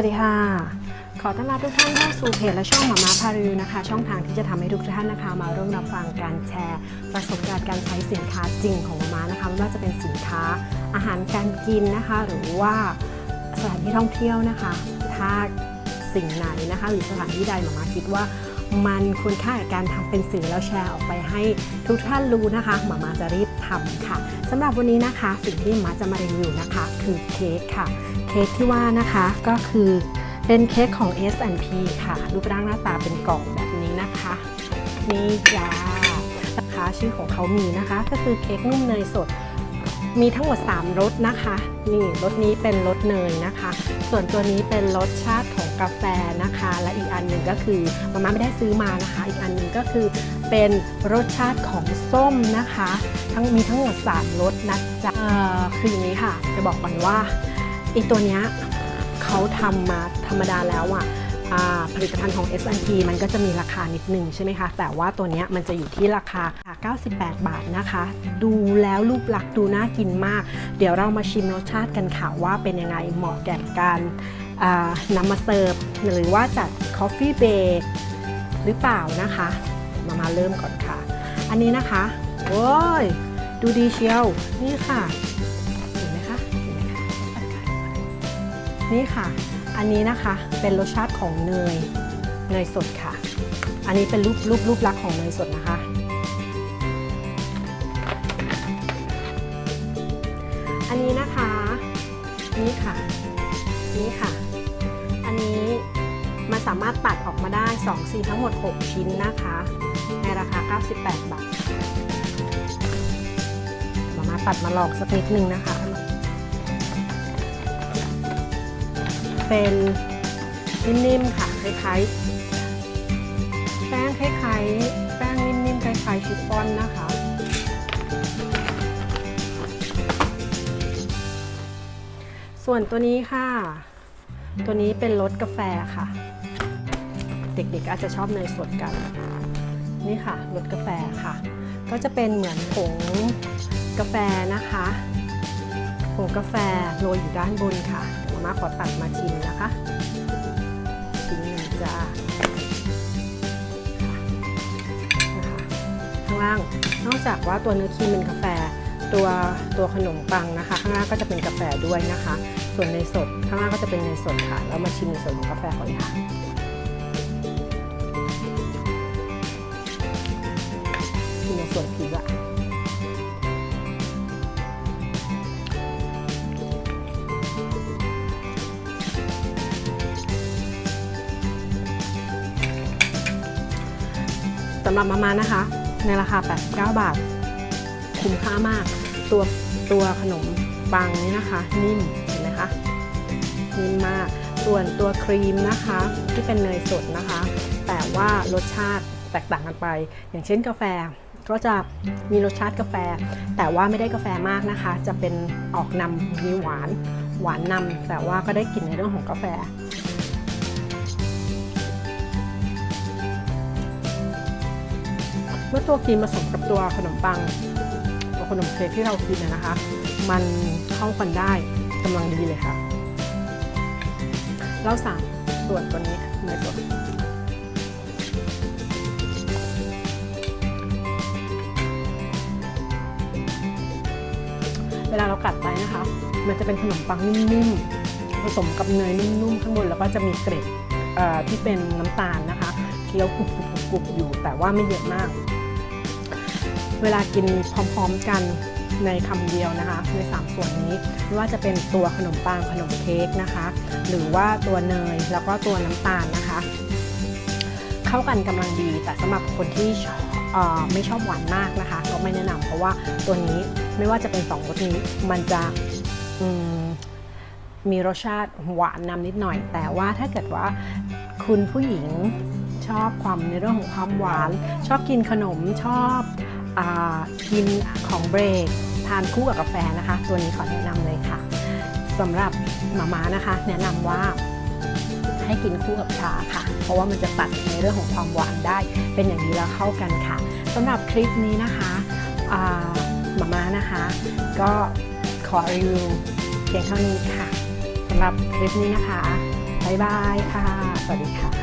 วัสดีค่ะ ขอต้อนรับทุกท่านเข้าสู่เพจและช่องหมามาพารีวิวนะคะ ช่องทางที่จะทำให้ทุกท่านนะคะ มาร่วมรับฟังการแชร์ ประสบการณ์การใช้สินค้าจริงของหมามานะคะไม่ว่าจะเป็นสินค้าอาหารการกินนะคะ หรือว่าสถานที่ท่องเที่ยวนะคะ ถ้าสิ่งไหนนะคะ หรือสถานที่ใดหมามาคิดว่า มันคุณค่ากับการทำเป็นสื่อแล้วแชร์ออกไปให้ทุกท่านรู้นะคะหมามาจะรีบทำค่ะสำหรับวันนี้นะคะ สิ่งที่หมามาจะมารีวิวนะคะ คือเค้กค่ะ เค้กที่ว่านะคะก็คือเป็นเค้กของ S&P ค่ะ รูปร่างหน้าตาเป็นกล่องแบบนี้นะคะ นี่จ้านะคะชื่อของเขามีนะคะ ก็คือเค้กนุ่มเนยสด มีทั้งหมด 3รสนะคะ นี่รสนี้เป็นรสเนยนะคะ ส่วนตัวนี้เป็นรสชาติของกาแฟนะคะ และอีกอันหนึ่งก็คือมาม่าไม่ได้ซื้อมานะคะ อีกอันหนึ่งก็คือเป็นรสชาติของส้มนะคะ ทั้งมีทั้งหมด 3รสนะจ๊ะคืออย่างนี้ค่ะ จะบอกก่อนว่าอีตัวเนี้ยเขาทำมาธรรมดาแล้วอะอ่า ผลิตภัณฑ์ของ S&P มันก็จะมีราคานิดหนึ่งใช่ไหมคะ แต่ว่าตัวนี้มันจะอยู่ที่ราคา 98 บาทนะคะ ดูแล้วรูปลักษณ์ดูน่ากินมาก เดี๋ยวเรามาชิมรสชาติกันค่ะว่าเป็นยังไงเหมาะแก่การนำมาเสิร์ฟหรือว่าจัดคอฟฟี่เบรกหรือเปล่านะคะ มามาเริ่มก่อนค่ะ อันนี้นะคะโอ้ยดูดีเชียวนี่ค่ะเห็นไหมคะเห็นไหมคะนี่ค่ะ อันนี้นะคะเป็นรสชาติ ของเนยเนยสดค่ะ อันนี้เป็นรูปรูปรูปลักษณ์ของเนยสดนะคะ อันนี้นะคะนี่ค่ะนี่ค่ะ อันนี้มันสามารถตัดออกมาได้2ซีทั้งหมด 6 ชิ้นนะคะ ในราคา 98 บาทมามาตัดมาลองสักนิดนึงนะคะ เป็น นิ่มๆค่ะคล้ายๆแป้งคล้ายๆแป้งนิ่มๆคล้ายๆชิฟฟ่อนนะคะ ส่วนตัวนี้ค่ะ ตัวนี้เป็นรสกาแฟค่ะ เด็กๆอาจจะชอบเนยสดกัน นี่ค่ะรสกาแฟค่ะ ก็จะเป็นเหมือนผงกาแฟนะคะผงกาแฟโรยอยู่ด้านบนค่ะเดี๋ยวมาม่าขอตัดมาชิมนะคะ จ้าข้างล่างนอกจากว่าตัวเนื้อครีมเป็นกาแฟ ตัวตัวขนมปังนะคะ ข้างล่างก็จะเป็นกาแฟด้วยนะคะ ส่วนในสดข้างล่างก็จะเป็นในสดค่ะเรามาชิมในส่วนของกาแฟก่อนค่ะชิมในส่วนผิวอะ สำหรับมามานะคะ ในราคา 89 บาท คุ้มค่ามาก ตัวตัวขนมปังนี่นะคะ นิ่มเห็นไหมคะนิ่มมาก ส่วนตัวครีมนะคะ ที่เป็นเนยสดนะคะ แต่ว่ารสชาติแตกต่างกันไป อย่างเช่นกาแฟก็จะมีรสชาติกาแฟ แต่ว่าไม่ได้กาแฟมากนะคะ จะเป็นออกนำมีหวาน หวานนำแต่ว่าก็ได้กลิ่นในเรื่องของกาแฟ เมื่อตัวครีมผสมกับตัวขนมปังตัวขนมเค้กที่เรากินนะคะ มันเข้ากันได้กำลังดีเลยค่ะ เราสั่งส่วนตัวนี้เนยสดเวลาเรากัดไปนะคะ มันจะเป็นขนมปังนิ่มๆ ผสมกับเนยนุ่มๆ ข้างบนแล้วก็จะมีเกล็ดที่เป็นน้ำตาลนะคะ เคี้ยวกรุบๆๆๆอยู่แต่ว่าไม่เยอะมาก เวลากินพร้อมๆกันในคำเดียวนะคะในสามส่วนนี้ไม่ว่าจะเป็นตัวขนมปังขนมเค้กนะคะ หรือว่าตัวเนยแล้วก็ตัวน้ำตาลนะคะ เข้ากันกำลังดีแต่สำหรับคนที่ไม่ชอบหวานมากนะคะ ก็ไม่แนะนำเพราะว่าตัวนี้ไม่ว่าจะเป็นสองรสนี้มันจะมมีรสชาติหวานนำนิดหน่อย แต่ว่าถ้าเกิดว่าคุณผู้หญิงชอบความในเรื่องของความหวาน ชอบกินขนมชอบ กินของเบรก ทานคู่กับกาแฟนะคะ ตัวนี้ขอแนะนำเลยค่ะสำหรับหมาม้านะคะ แนะนำว่าให้กินคู่กับชาค่ะ เพราะว่ามันจะตัดในเรื่องของความหวานได้ เป็นอย่างดีแล้วเข้ากันค่ะสำหรับคลิปนี้นะคะอ่าหมาม่านะคะ ก็ขอรีวิวเพียงเท่านี้ค่ะสำหรับคลิปนี้นะคะ บ๊ายบายค่ะ สวัสดีค่ะ